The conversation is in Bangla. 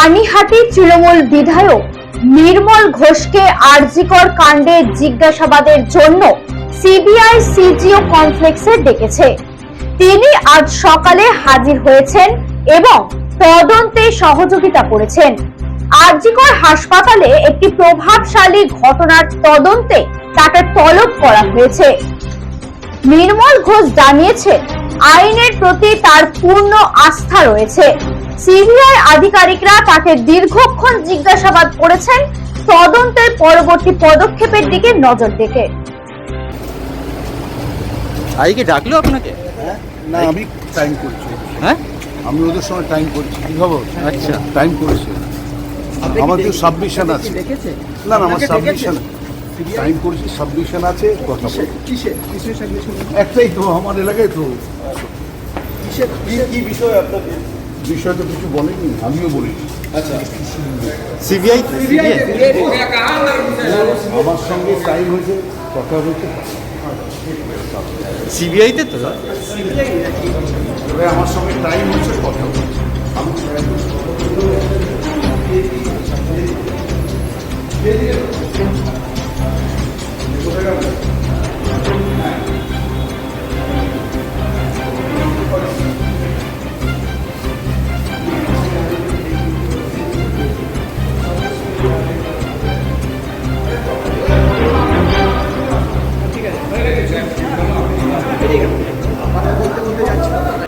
পানিহাটি তৃণমূল বিধায়ক নির্মল ঘোষকে আরজিকর কাণ্ডে জিজ্ঞাসাবাদের জন্য সিবিআই সিজিও কমপ্লেক্সে ডেকেছে। তিনি আজ সকালে হাজির হয়েছেন এবং তদন্তে সহযোগিতা করেছেন। আরজিকর হাসপাতালে একটি প্রভাবশালী ঘটনার তদন্তে তাকে তলব করা হয়েছে। নির্মল ঘোষ জানিয়েছে আইনের প্রতি তার পূর্ণ আস্থা রয়েছে। সিবিআই আধিকারিকরা তাকে দীর্ঘক্ষণ জিজ্ঞাসাবাদ করেছেন তদন্তের পরবর্তী পদক্ষেপের দিকে নজর রেখে কি ডাকলো আপনাকে? হ্যাঁ? না আমি টাইম করছি। হ্যাঁ? আমি ওদের সময় টাইম করছি। কি খবর? আচ্ছা। টাইম করেছে। আমার তো সাবমিশন আছে? না না আমার সাবমিশন টাইম করেছি সাবমিশন আছে কথা একটাই তো আমার এলাকায় তো। কিসের কি কি বিষয় আপনাদের? বিষয় তো কিছু বলেনি আমিও বলিনি আচ্ছা সিবিআই আমার সঙ্গে টাইম হয়েছে কথা হয়েছে সিবিআইতে তো আমার সঙ্গে টাইম হয়েছে কথা হয়েছে আমি